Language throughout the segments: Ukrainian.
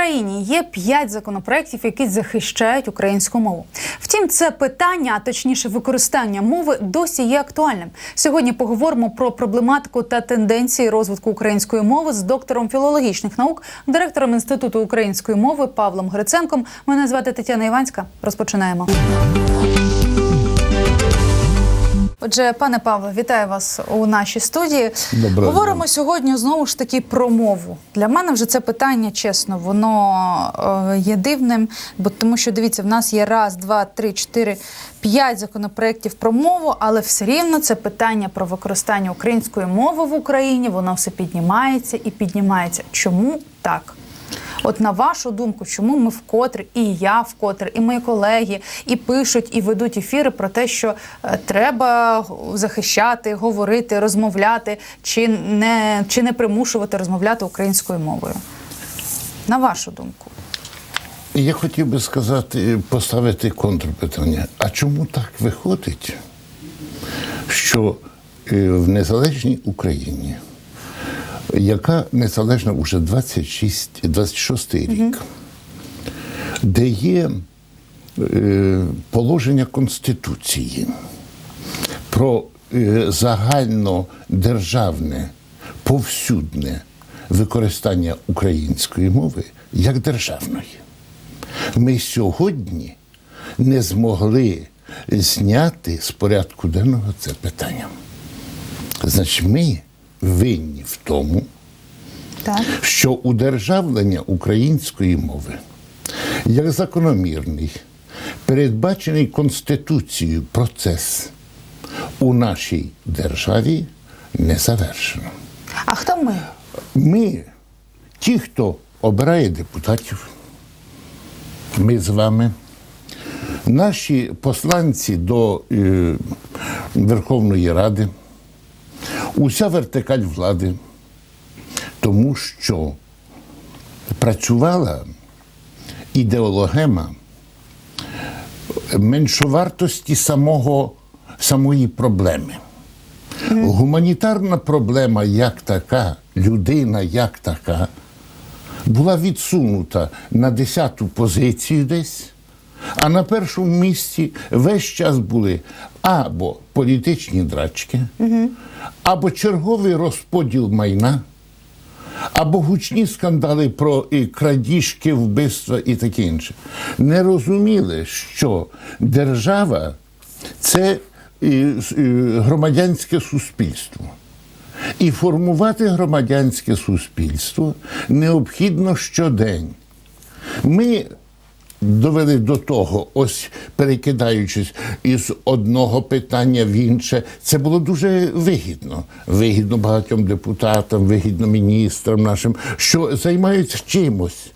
Україні є п'ять законопроєктів, які захищають українську мову. Втім, це питання, а точніше, використання мови досі є актуальним. Сьогодні поговоримо про проблематику та тенденції розвитку української мови з доктором філологічних наук, директором інституту української мови Павлом Гриценком. Мене звати Тетяна Іванська. Розпочинаємо. Отже, пане Павло, вітаю вас у нашій студії. Доброго Говоримо дня. сьогодні знову ж таки про мову. Для мене вже це питання, чесно, воно е, є дивним, бо тому що дивіться, в нас є раз, два, три, чотири, п'ять законопроєктів про мову, але все рівно це питання про використання української мови в Україні. Воно все піднімається і піднімається. Чому так? От на вашу думку, чому ми вкотре, і я вкотре, і мої колеги, і пишуть, і ведуть ефіри про те, що е, треба захищати, говорити, розмовляти, чи не, чи не примушувати розмовляти українською мовою? На вашу думку. Я хотів би сказати, поставити контрпитання. А чому так виходить, що е, в незалежній Україні, яка незалежна вже 26, 26 рік, де є е, положення Конституції про е, загальнодержавне, повсюдне використання української мови як державної. Ми сьогодні не змогли зняти з порядку денного це питання. Значить, ми винні в тому, Так. що удержавлення української мови як закономірний, передбачений Конституцією процес у нашій державі не завершено. А хто ми? Ми, ті, хто обирає депутатів, ми з вами, наші посланці до е, Верховної Ради, уся вертикаль влади, тому що працювала ідеологема меншовартості самого, самої проблеми. Гуманітарна проблема як така, людина як така, була відсунута на десяту позицію десь, а на першому місці весь час були або політичні драчки, або черговий розподіл майна, або гучні скандали про крадіжки, вбивства і таке інше. Не розуміли, що держава це громадянське суспільство. І формувати громадянське суспільство необхідно щодень. Ми довели до того, ось перекидаючись із одного питання в інше, це було дуже вигідно. Вигідно багатьом депутатам, вигідно міністрам нашим, що займаються чимось.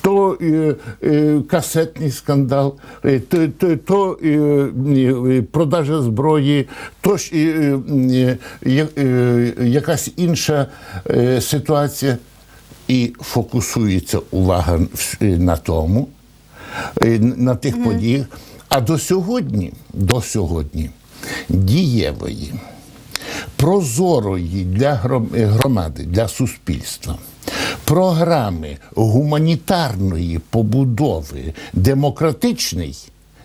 То е, е, касетний скандал, е, то, то, то е, е, продажа зброї, то ж е, е, е, е, якась інша е, ситуація. І фокусується увага е, на тому, е, на тих подіях. А до сьогодні, до сьогодні дієвої, прозорої для е, громади, для суспільства. Програми гуманітарної побудови демократичної,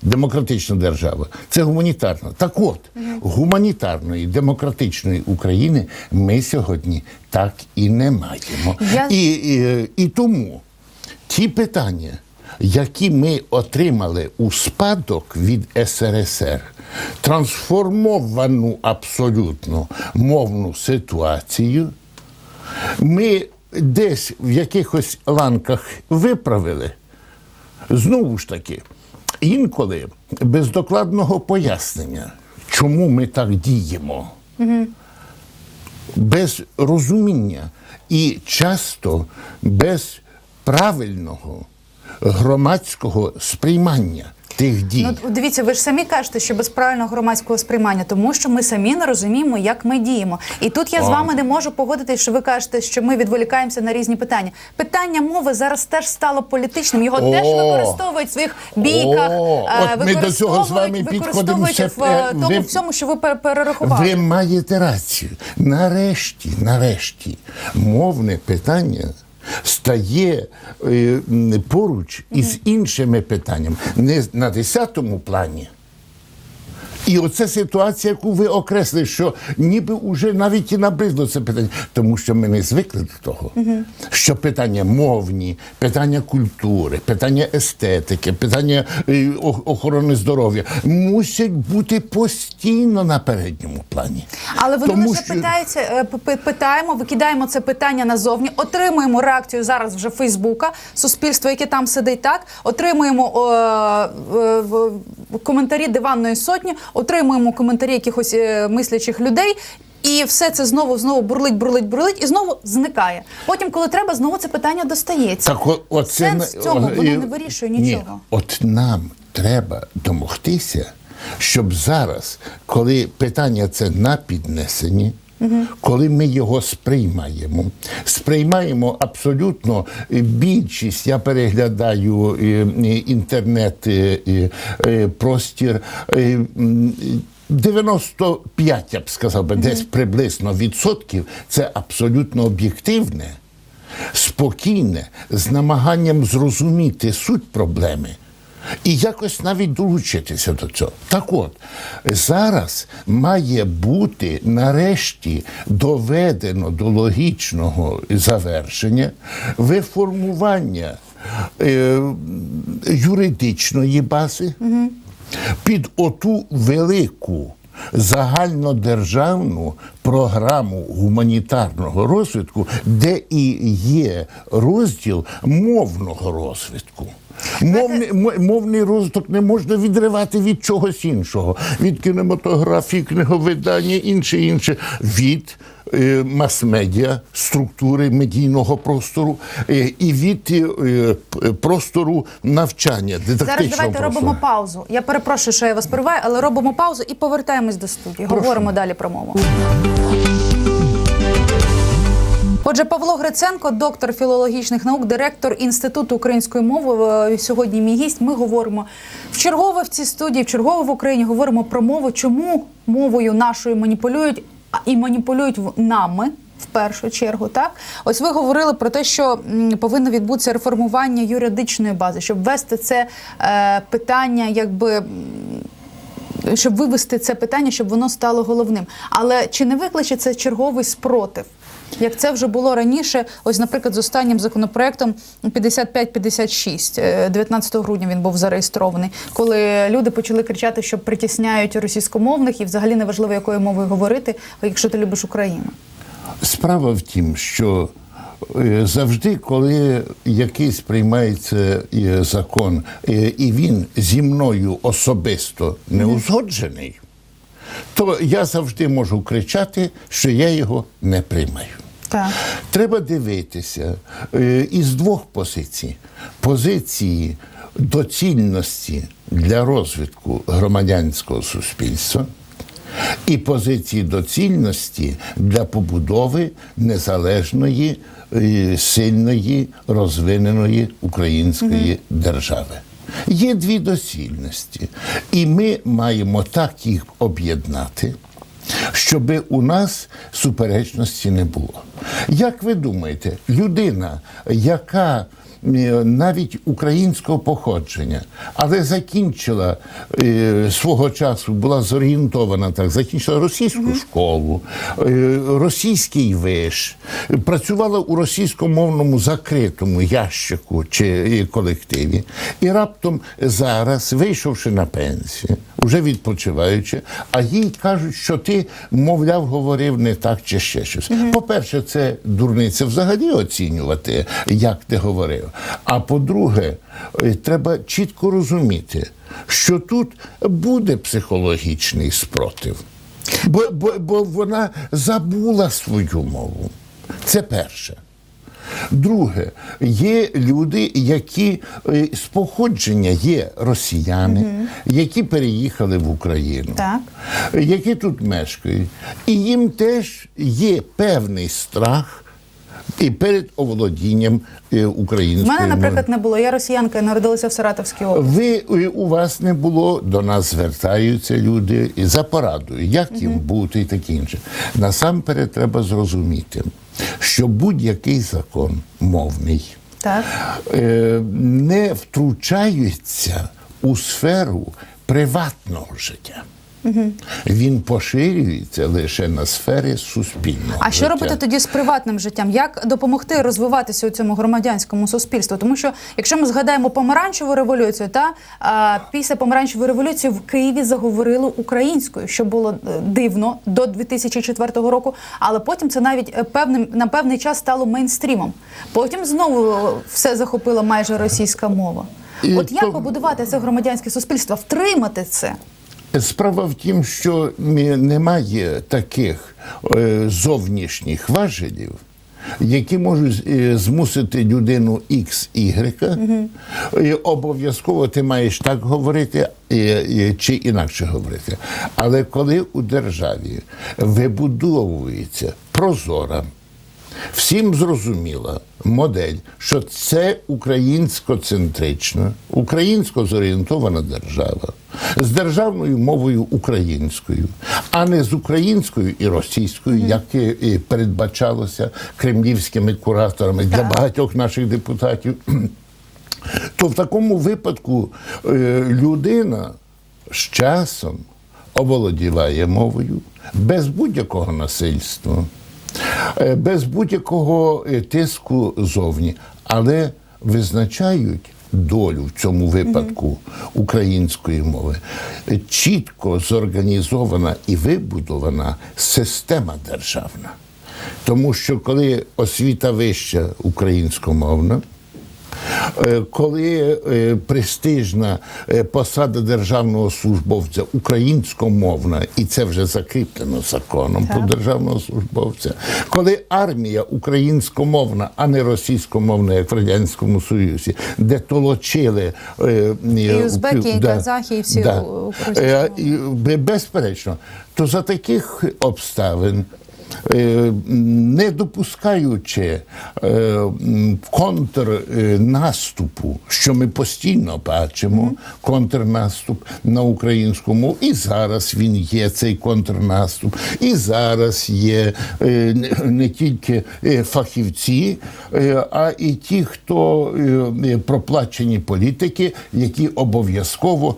демократична держава це гуманітарна. Так от, гуманітарної демократичної України ми сьогодні так і не маємо. Я- І, і, і тому ті питання, які ми отримали у спадок від СРСР, трансформовану абсолютно мовну ситуацію, ми десь в якихось ланках виправили. Знову ж таки, інколи без докладного пояснення, чому ми так діємо без розуміння і часто без правильного громадського сприймання тих дій. Ну, дивіться, ви ж самі кажете, що без правильного громадського сприймання, тому що ми самі не розуміємо, як ми діємо. І тут я з вами не можу погодитись, що ви кажете, що ми відволікаємося на різні питання. Питання мови зараз теж стало політичним. Його теж використовують в своїх бійках. О, е, от ми до цього з вами використовують- використовують в е, тому ви- всьому, що ви пер- перерахували. Ви маєте рацію. Нарешті, нарешті, мовне питання стає е, поруч із іншими питаннями, не на десятому плані. І оце ситуація, яку ви окреслили, що ніби вже навіть і набридло це питання, тому що ми не звикли до того, що питання мовні, питання культури, питання естетики, питання е, охорони здоров'я мусять бути постійно на передньому плані. Але вони Тому лише що- питаються, е, питаємо, викидаємо це питання назовні, отримуємо реакцію зараз вже Фейсбука, суспільство, яке там сидить, так отримуємо е, е, коментарі диванної сотні, отримуємо коментарі якихось е, мислячих людей. І все це знову знову бурлить, бурлить, бурлить, і знову зникає. Потім, коли треба, знову це питання достається. Так, о- оце Сенс на- цього воно не вирішує Ні, нічого. От нам треба домогтися, щоб зараз, коли питання це на піднесенні, коли ми його сприймаємо, сприймаємо абсолютно більшість. Я переглядаю інтернет простір. е, 95, я б сказав би, десь приблизно відсотків це абсолютно об'єктивне спокійне, з намаганням зрозуміти суть проблеми і якось навіть долучитися до цього. Так от, зараз має бути нарешті доведено до логічного завершення виформування е, юридичної бази під оту велику загальнодержавну програму гуманітарного розвитку, де і є розділ мовного розвитку. Мовний, мовний розвиток не можна відривати від чогось іншого, від кінематографії, книговидання, інше інше, від е, мас-медіа, структури медійного простору е, і від е, простору навчання. Зараз давайте простору. робимо паузу. Я перепрошую, що я вас перебиваю, але робимо паузу і повертаємось до студії. Говоримо далі про мову. Отже, Павло Гриценко, доктор філологічних наук, директор Інституту української мови. е, Сьогодні мій гість. Ми говоримо в чергове в цій студії, в чергове в Україні говоримо про мову, чому мовою нашою маніпулюють і маніпулюють нами. В першу чергу, так ось ви говорили про те, що повинно відбутися реформування юридичної бази, щоб ввести це е, питання, якби щоб вивести це питання, щоб воно стало головним. Але чи не викличе це черговий спротив? Як це вже було раніше, ось, наприклад, з останнім законопроектом 5556, е, 19 грудня він був зареєстрований, коли люди почали кричати, що притісняють російськомовних і взагалі неважливо, якою мовою говорити, якщо ти любиш Україну. Справа в тім, що е, завжди, коли якийсь приймається е, закон, е, і він зі мною особисто не узгоджений, то я завжди можу кричати, що я його не приймаю. Так. Треба дивитися е, із двох позицій: позиції доцільності для розвитку громадянського суспільства. І позиції доцільності для побудови незалежної, е, сильної, розвиненої української держави. Є дві доцільності, і ми маємо так їх об'єднати, щоб у нас суперечності не було. Як ви думаєте, людина, яка навіть українського походження, але закінчила е, свого часу, була зорієнтована так, закінчила російську школу, е, російський виш, працювала у російськомовному закритому ящику чи е, колективі, і раптом зараз, вийшовши на пенсію, вже відпочиваючи, а їй кажуть, що ти, мовляв, говорив не так чи ще щось. По-перше, це дурниця взагалі оцінювати, як ти говорив. А по-друге, е, треба чітко розуміти, що тут буде психологічний спротив. Бо, бо, бо вона забула свою мову. Це перше. Друге, є люди, які е, з походження є росіяни, які переїхали в Україну, Так. які тут мешкають. І їм теж є певний страх і перед оволодінням е, У українською мене, наприклад, не було. Я росіянка, я народилася в Саратовській області. Ви у вас не було, до нас звертаються люди за порадою, як їм бути і таке інше. Насамперед треба зрозуміти, що будь-який закон мовний Так. е, не втручається у сферу приватного життя. Він поширюється лише на сфері суспільного. А що робити тоді з приватним життям? Як допомогти розвиватися у цьому громадянському суспільству? Тому що якщо ми згадаємо помаранчеву революцію, та а, після помаранчевої революції в Києві заговорили українською, що було е, дивно до 2004 року. Але потім це навіть е, певним на певний час стало мейнстрімом. Потім знову все захопила майже російська мова. І От як то- побудувати це громадянське суспільство, втримати це? Справа в тім, що немає таких е, зовнішніх важелів, які можуть е, змусити людину X, Y, і обов'язково ти маєш так говорити е, чи інакше говорити. Але коли у державі вибудовується прозора, всім зрозуміла модель, що це українсько-центрична, українсько зорієнтована держава з державною мовою українською, а не з українською і російською, як і передбачалося кремлівськими кураторами для багатьох наших депутатів. То в такому випадку е, людина з часом оволодіває мовою без будь-якого насильства, без будь-якого е, тиску зовні, але визначають долю в цьому випадку української мови. Е, Чітко зорганізована і вибудована система державна. Тому що коли освіта вища українськомовна, Е, коли е, престижна е, посада державного службовця українськомовна, і це вже закріплено законом про державного службовця, коли армія українськомовна, а не російськомовна, як в радянському Союзі, де толочили е, І узбеки, і казахи, і всі Е, бе- безперечно, то за таких обставин. Е, Не допускаючи е, контрнаступу, що ми постійно бачимо, контрнаступ на українську мову, і зараз він є цей контрнаступ, і зараз є е, не- тільки е, фахівці, е, а і ті, хто е, е, проплачені політики, які обов'язково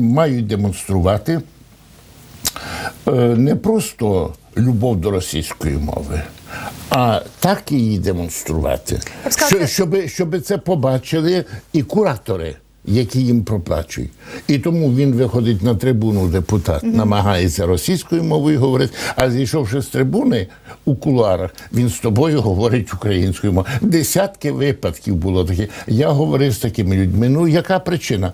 мають демонструвати е, не просто любов до російської мови, а так її демонструвати, що, щоб, щоб це побачили і куратори. Які їм проплачують, і тому він виходить на трибуну, депутат намагається російською мовою говорити. А зійшовши з трибуни у кулуарах, він з тобою говорить українською мовою. Десятки випадків було таке. Я говорив з такими людьми. Ну яка причина?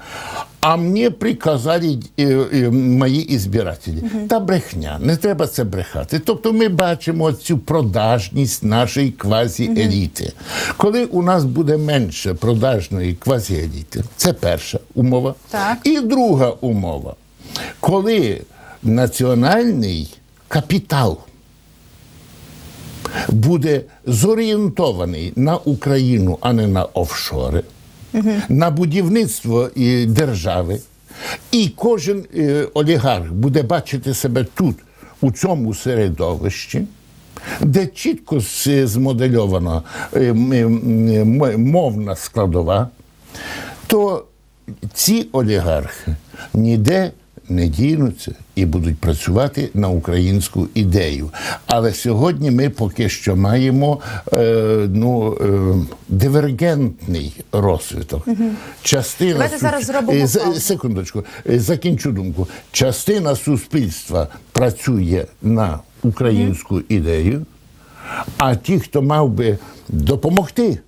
А мені приказали е, е, мої ізбирателі. Та брехня, не треба це брехати. Тобто ми бачимо цю продажність нашої квазі-еліти. Коли у нас буде менше продажної квазі-еліти, це перша умова. Так. І друга умова. Коли національний капітал буде зорієнтований на Україну, а не на офшори, на будівництво держави, і кожен е, олігарх буде бачити себе тут, у цьому середовищі. Де чітко змодельована е, м- м- мовна складова, то ці олігархи ніде не дінуться і будуть працювати на українську ідею. Але сьогодні ми поки що маємо е, ну, е, дивергентний розвиток. Частина Давайте зараз зробимо Е, паузу. секундочку, е, закінчу думку. Частина суспільства працює на українську ідею, а ті, хто мав би допомогти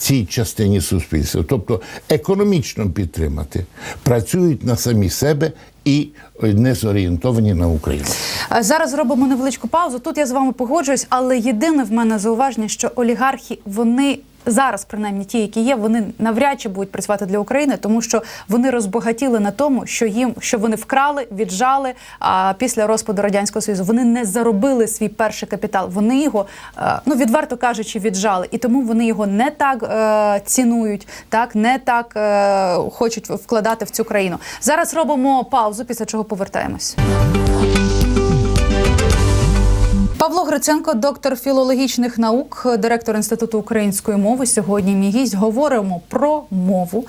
цій частині суспільства, тобто економічно підтримати, працюють на самі себе і не зорієнтовані на Україну. Е, Зараз зробимо невеличку паузу. Тут я з вами погоджуюсь, але єдине в мене зауваження, що олігархи вони зараз, принаймні ті, які є, вони навряд чи будуть працювати для України, тому що вони розбагатіли на тому, що їм що вони вкрали, віджали. А після розпаду радянського союзу вони не заробили свій перший капітал. Вони його е, ну відверто кажучи, віджали, і тому вони його не так е, цінують, так не так е, хочуть вкладати в цю країну. Зараз робимо паузу, після чого повертаємось. Павло Гриценко, доктор філологічних наук, директор інституту української мови. Сьогодні мій гість говоримо про мову.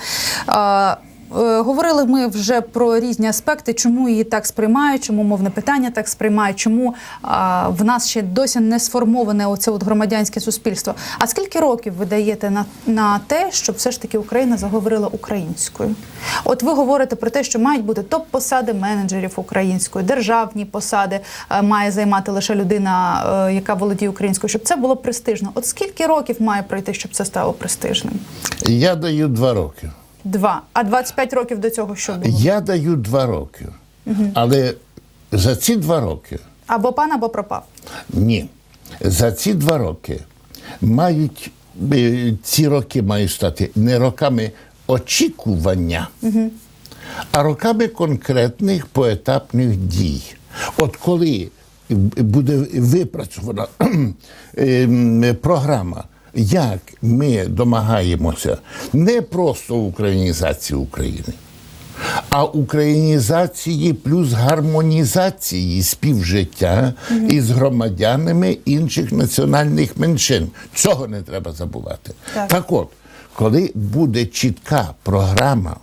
Е, Говорили ми вже про різні аспекти, чому її так сприймають, чому мовне питання так сприймають, чому а, в нас ще досі не сформоване оце от громадянське суспільство. А скільки років ви даєте на, на те, щоб все ж таки Україна заговорила українською? От ви говорите про те, що мають бути топ-посади менеджерів української, державні посади е, має займати лише людина, е, яка володіє українською, щоб це було престижно. От скільки років має пройти, щоб це стало престижним? Я даю два роки. Два. А 25 років до цього що було? Я даю два роки. Але за ці два роки Або пан, або пропав. ні. За ці два роки мають е, ці роки мають стати не роками очікування, а роками конкретних поетапних дій. От коли буде випрацьована ем, програма, як ми домагаємося не просто українізації України, а українізації плюс гармонізації співжиття із громадянами інших національних меншин. Цього не треба забувати. Так. так от, коли буде чітка програма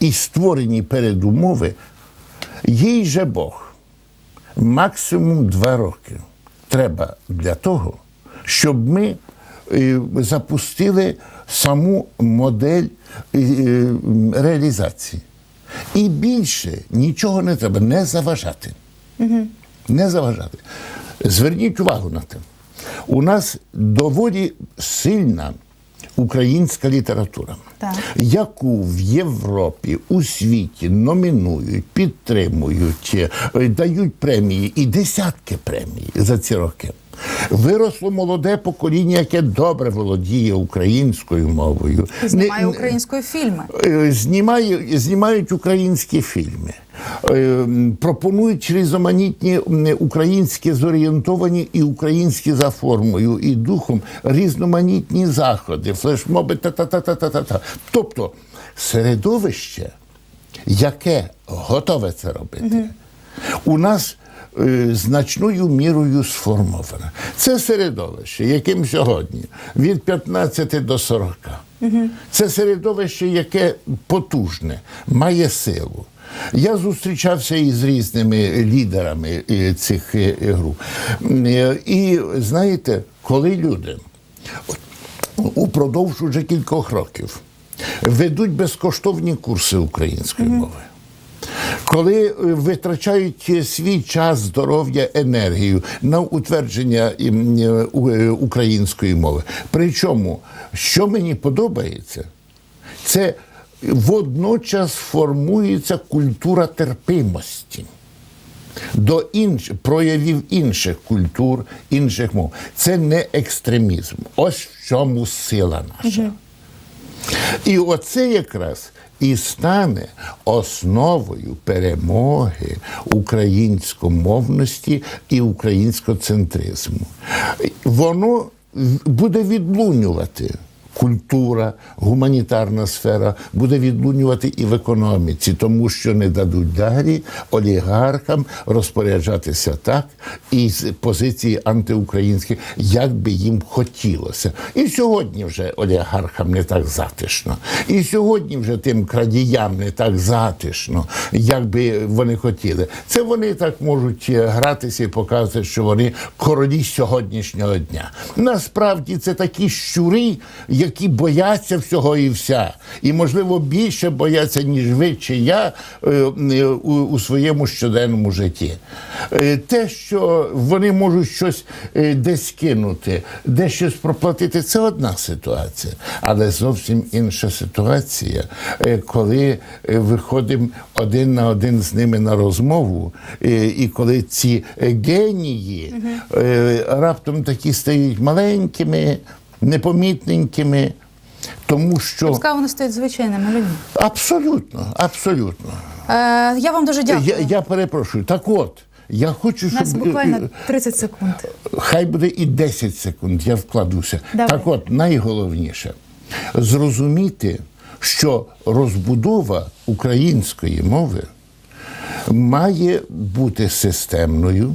і створені передумови, їй же Бог максимум два роки треба для того, щоб ми запустили саму модель реалізації. І більше нічого не треба, не заважати. Не заважати. Зверніть увагу на те. У нас доволі сильна українська література, Так. яку в Європі, у світі номінують, підтримують, е, дають премії і десятки премій за ці роки. Виросло молоде покоління, яке добре володіє українською мовою. І знімає української фільми. Е, знімає, знімають українські фільми, е, пропонують різноманітні українські зорієнтовані і українські за формою і духом різноманітні заходи, флешмоби та-та-та-та-та-та. Тобто середовище, яке готове це робити, у нас значною мірою сформоване. Це середовище, яким сьогодні від 15 до 40. Це середовище, яке потужне, має силу. Я зустрічався із різними лідерами е, цих е, груп. Е, І знаєте, коли люди упродовж уже кількох років ведуть безкоштовні курси української мови. Коли е, витрачають е, свій час, здоров'я, енергію на утвердження е, української мови. Причому, що мені подобається, це водночас формується культура терпимості до інш... проявів інших культур, інших мов. Це не екстремізм. Ось в чому сила наша. І оце якраз і стане основою перемоги українськомовності і українськоцентризму. Воно буде відлунювати. Культура, гуманітарна сфера буде відлунювати і в економіці, тому що не дадуть далі олігархам розпоряджатися так із позиції антиукраїнських, як би їм хотілося. І сьогодні вже олігархам не так затишно. І сьогодні вже тим крадіям не так затишно, як би вони хотіли. Це вони так можуть е, гратися і показувати, що вони королі сьогоднішнього дня. Насправді це такі щури, які бояться всього і вся, і можливо більше бояться, ніж ви чи я е, е, у, своєму щоденному житті. Е, Те, що вони можуть щось десь кинути, де щось проплатити, це одна ситуація, але зовсім інша ситуація, коли виходимо один на один з ними на розмову, і коли ці генії раптом такі стають маленькими непомітненькими, тому що Пускай вони стають звичайними людьми. абсолютно, абсолютно. Е, я вам дуже дякую. Я, я перепрошую. Так от, я хочу, щоб У нас буквально 30 секунд. хай буде і 10 секунд, я вкладуся. Давай. Так от, найголовніше зрозуміти, що розбудова української мови має бути системною,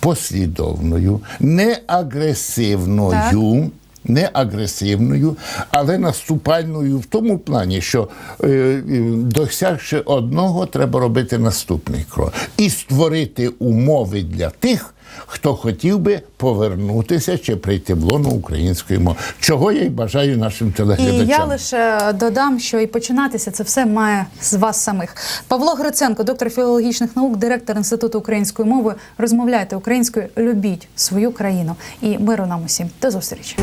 послідовною, не агресивною. Не агресивною, але наступальною в тому плані, що е, е, досягши одного, треба робити наступний крок. І створити умови для тих, хто хотів би повернутися чи прийти в лону української мови. Чого я й бажаю нашим І я лише додам, що і починатися це все має з вас самих. Павло Гриценко, доктор філологічних наук, директор Інституту української мови. Розмовляйте українською, любіть свою країну і миру нам усім. До зустрічі.